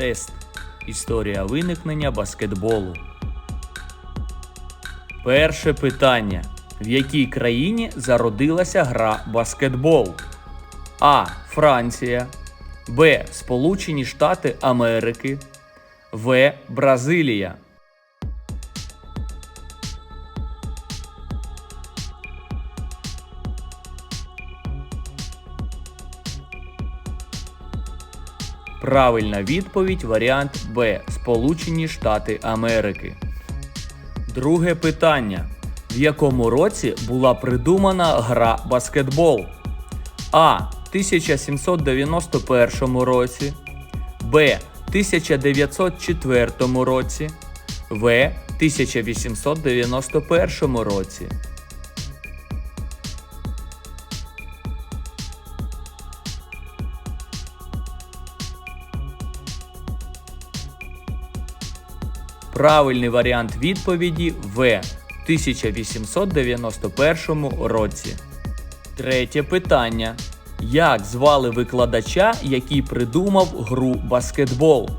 Тест. Історія виникнення баскетболу. Перше питання. В якій країні зародилася гра баскетбол? А. Франція. Б. Сполучені Штати Америки. В. Бразилія. Правильна відповідь варіант Б. Сполучені Штати Америки. Друге питання. В якому році була придумана гра баскетбол? А. 1791 році. Б. 1904 році. В. 1891 році. Правильний варіант відповіді В. 1891 році. Третє питання. Як звали викладача, який придумав гру баскетбол?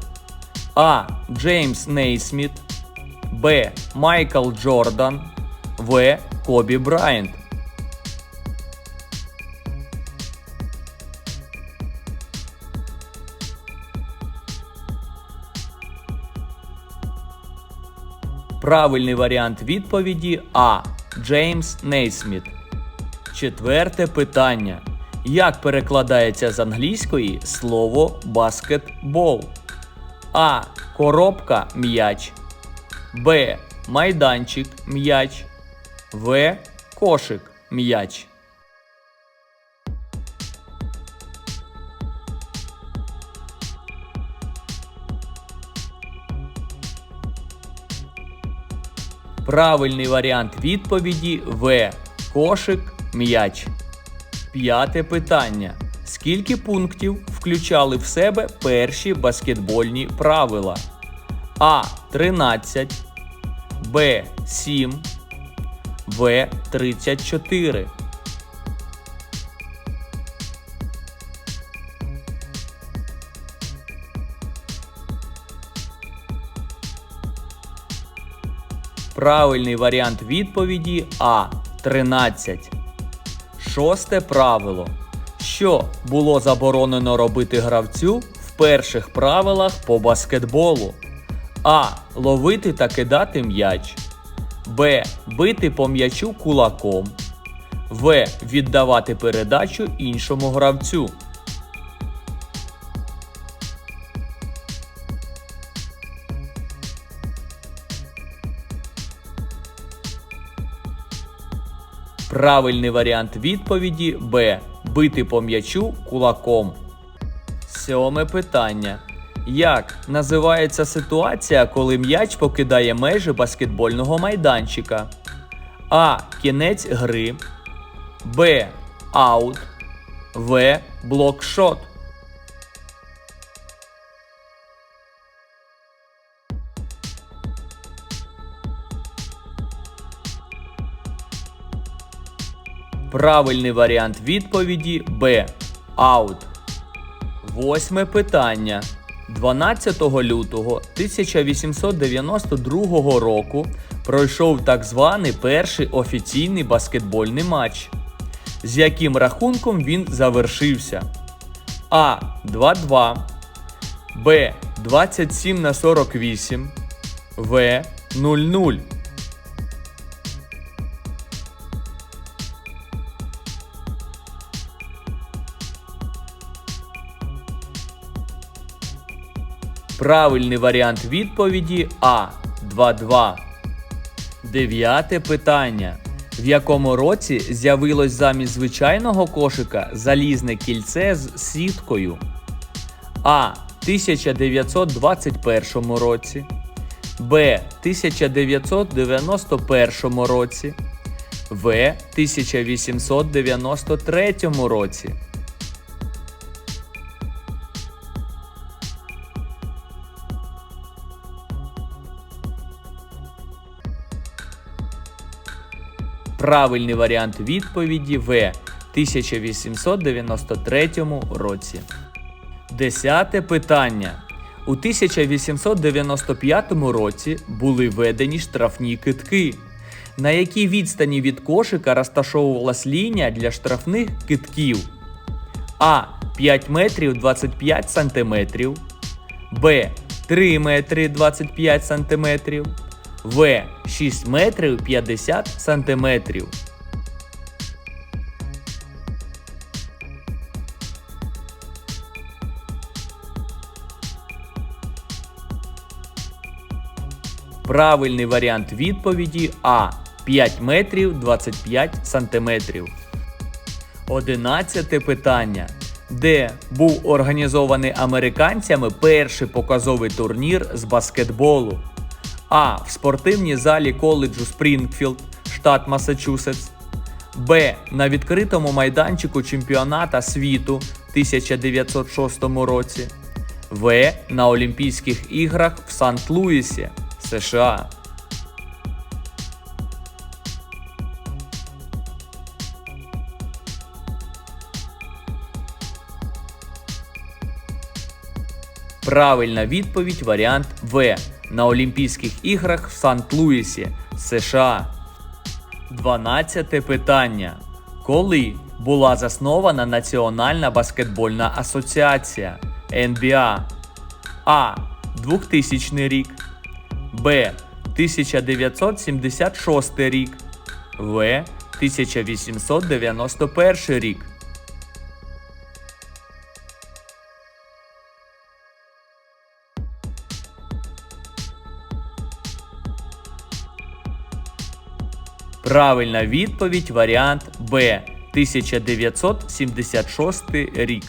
А. Джеймс Нейсміт. Б. Майкл Джордан. В. Кобі Брайант. Правильний варіант відповіді А. Джеймс Нейсміт. Четверте питання. Як перекладається з англійської слово баскетбол? А. Коробка м'яч. Б. Майданчик м'яч. В. Кошик м'яч. Правильний варіант відповіді В. Кошик м'яч. П'яте питання. Скільки пунктів включали в себе перші баскетбольні правила? А. 13. Б. 7. В. 34. Правильний варіант відповіді А. 13. Шосте правило. Що було заборонено робити гравцю в перших правилах по баскетболу? А. Ловити та кидати м'яч. Б. Бити по м'ячу кулаком. В. Віддавати передачу іншому гравцю. Правильний варіант відповіді Б. Бити по м'ячу кулаком. Сьоме питання. Як називається ситуація, коли м'яч покидає межі баскетбольного майданчика? А. Кінець гри. Б. Аут. В. Блокшот. Правильний варіант відповіді Б. Аут. Восьме питання. 12 лютого 1892 року пройшов так званий перший офіційний баскетбольний матч, з яким рахунком він завершився. А. 2-2. Б. 27 на 48. В. 0-0. Правильний варіант відповіді А. 2-2. Дев'яте питання. В якому році з'явилось замість звичайного кошика залізне кільце з сіткою? А. 1921 році. Б. 1991 році. В. 1893 році. Правильний варіант відповіді В 1893 році. Десяте питання. У 1895 році були введені штрафні китки. На якій відстані від кошика розташовувалась лінія для штрафних китків? А. 5 метрів 25 сантиметрів. Б. 3 метри 25 сантиметрів. В. 6 метрів 50 сантиметрів. Правильний варіант відповіді А. 5 метрів 25 сантиметрів. Одинадцяте питання. Де був організований американцями перший показовий турнір з баскетболу? А. В спортивній залі коледжу Спрінгфілд, штат Масачусетс. Б. На відкритому майданчику чемпіоната світу 1906 році. В. На Олімпійських іграх в Сант-Луісі, США. Правильна відповідь варіант В. На Олімпійських іграх в Сант-Луісі, США. 12 питання. Коли була заснована Національна баскетбольна асоціація НБА? А. 2000 рік. Б. 1976 рік. В. 1891 рік. Правильна відповідь варіант Б. 1976 рік.